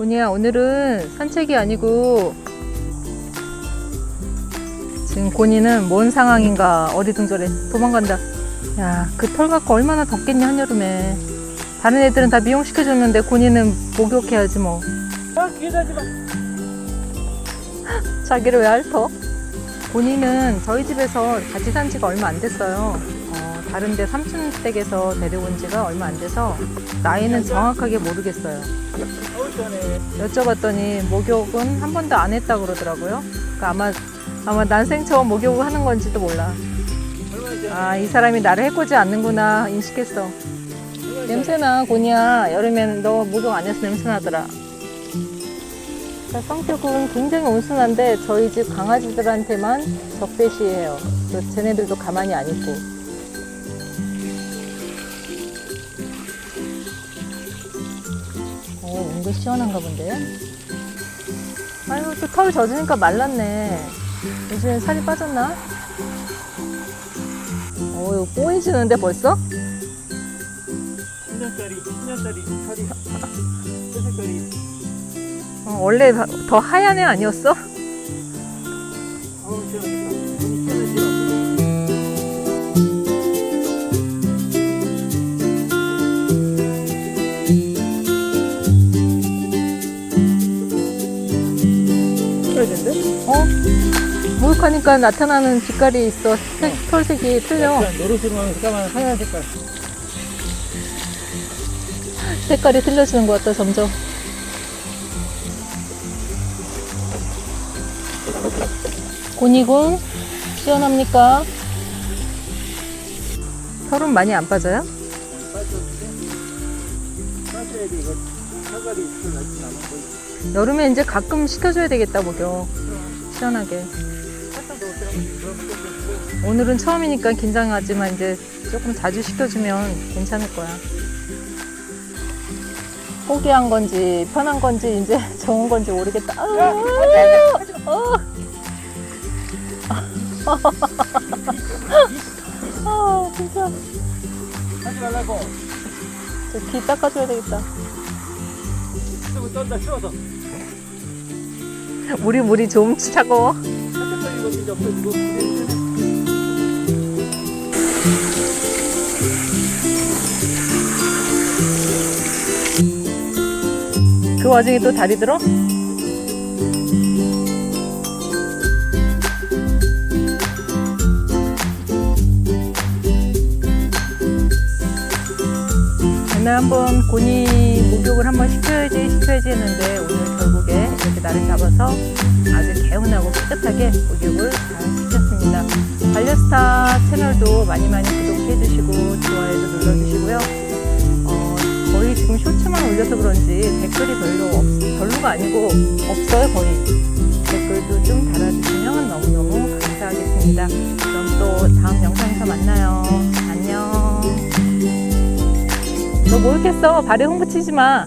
고니야 오늘은 산책이 아니고 지금 고니는 뭔 상황인가 어리둥절해. 도망간다. 야 그 털 갖고 얼마나 덥겠냐 한여름에. 다른 애들은 다 미용시켜줬는데 고니는 목욕해야지 뭐. 아, 귀에 대지 마. 자기를 왜 핥어? 고니는 저희 집에서 같이 산 지가 얼마 안 됐어요. 어, 다른데 삼촌 댁에서 데려온 지가 얼마 안 돼서 나이는 정확하게 모르겠어요. 여쭤봤더니 목욕은 한 번도 안 했다 그러더라고요. 그러니까 아마 아마 난생 처음 목욕을 하는 건지도 몰라. 아 이 사람이 나를 해코지 않는구나 인식했어. 냄새나 고니야 여름엔 너 목욕 안 해서 냄새 나더라. 자, 성격은 굉장히 온순한데 저희 집 강아지들한테만 적대시해요. 그래서 쟤네들도 가만히 안 있고. 은근 시원한가 본데? 아유, 또털 젖으니까 말랐네. 요즘엔 살이 빠졌나? 어, 이거 뽀해지는데 벌써? 10년짜리, 10년짜리 털이. 그 색깔이. 어, 원래 더 하얀 애 아니었어? 그러는데? 어? 목욕하니까 나타나는 빛깔이 있어. 색, 털색이 틀려. 약간 노릇으로 하면 까만 하얀 색깔. 색깔이 틀려지는 것 같다, 점점. 곤이군, 시원합니까? 털은 많이 안 빠져요? 빠져야 돼, 이거. 날지 거. 여름에 이제 가끔 시켜줘야 되겠다, 목욕. 시원하게. 오늘은 처음이니까 긴장하지만 이제 조금 자주 시켜주면 괜찮을 거야. 포기한 건지 편한 건지 이제 좋은 건지 모르겠다. 아우, 어. 아 진짜 하지 말라고. 저귀 닦아줘야 되겠다. 좀 떤다, 추워서. 우리 물이 좀 차가워. 떨리고 이제 없어지고. 그 와중에 또 다리 들어? 옛날 한번 고니 목욕을 한번 시켜야지 시켜야지 했는데 오늘 결국에 이렇게 나를 잡아서 아주 개운하고 깨끗하게 목욕을 잘 시켰습니다. 반려스타 채널도 많이 많이 구독해 주시고 좋아요도 눌러주시고요. 어, 거의 지금 쇼츠만 올려서 그런지 댓글이 별로 없, 별로가 아니고 없어요 거의 댓글도 좀 달아주시면 너무너무 감사하겠습니다 써 발에 홍보치지 마